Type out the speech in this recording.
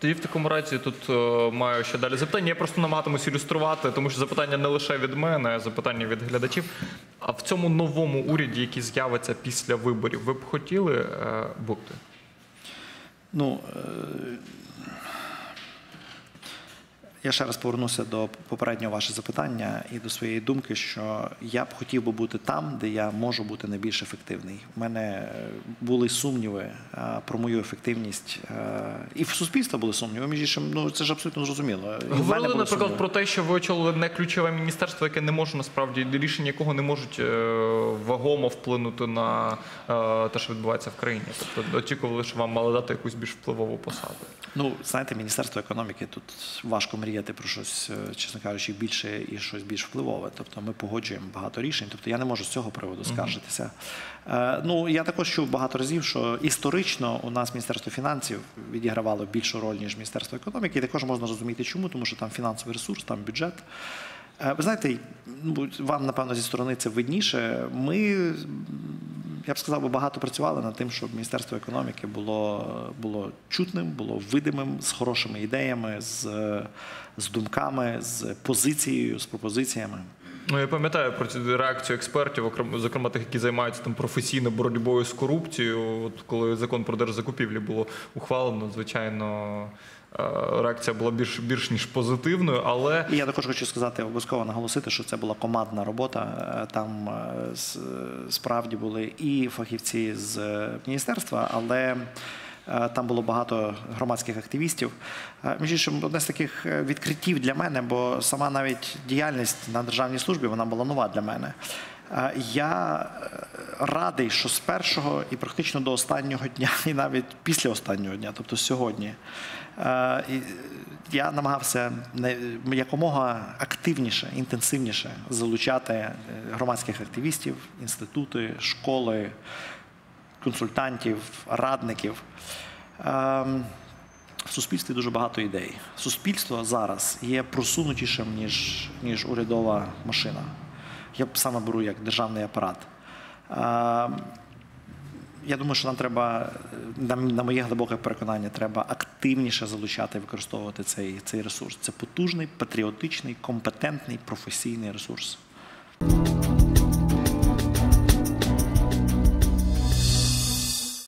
Тоді в такому разі тут е, маю ще далі запитання. Я просто намагатимусь ілюструвати, тому що запитання не лише від мене, а запитання від глядачів. А в цьому новому уряді, який з'явиться після виборів, ви б хотіли е, бути? Ну, е, я ще раз повернуся до попереднього ваше запитання і до своєї думки, що я б хотів би бути там, де я можу бути найбільш ефективний. У мене е, були сумніви е, про мою ефективність, е, і в суспільства були сумніви. Між іншим, ну це ж абсолютно зрозуміло. Говорили, наприклад, сумніви. про те, що ви очолили не ключове міністерство, яке не може насправді рішення якого не можуть вагомо вплинути на те, що відбувається в країні. Тобто очікували, що вам мали дати якусь більш впливову посаду. Ну, знаєте, Міністерство економіки тут важко мріяти про щось, е, чесно кажучи, більше і щось більш впливове. Тобто ми погоджуємо багато рішень. Тобто я не можу з цього приводу скаржитися. Е, ну я також чув багато разів, що історично у нас Міністерство фінансів відігравало більшу роль ніж Міністерство економіки. І також можна розуміти, чому, тому що там фінансовий ресурс, там бюджет. Е, Ви знаєте, ну, вам напевно зі сторони це видніше. Ми я б сказав, багато працювали над тим, щоб Міністерство економіки було, було чутним, було видимим, з хорошими ідеями, з, з думками, з позицією, з пропозиціями. Ну, я пам'ятаю про реакцію експертів, зокрема тих, які займаються там професійно боротьбою з корупцією. От коли закон про держзакупівлі було ухвалено, звичайно, е, реакція була більш більш ніж позитивною, але І я також хочу сказати, обов'язково наголосити, що це була командна робота. Е, Там е, справді були і фахівці з міністерства, але там було багато громадських активістів. Е, Між іншим, одне з таких е, відкриттів для мене, бо сама навіть діяльність на державній службі вона була нова для мене. Е, Я е, радий, що з першого і практично до останнього дня, і навіть після останнього дня, тобто сьогодні, е, я намагався якомога активніше, інтенсивніше залучати е, громадських активістів, інститути, школи, консультантів, радників. Ем, В суспільстві дуже багато ідей. Суспільство зараз є просунутішим, ніж, ніж урядова машина. Я саме беру як державний апарат. Ем, я думаю, що нам треба, на моє глибоке переконання, треба активніше залучати і використовувати цей, цей ресурс. Це потужний, патріотичний, компетентний, професійний ресурс.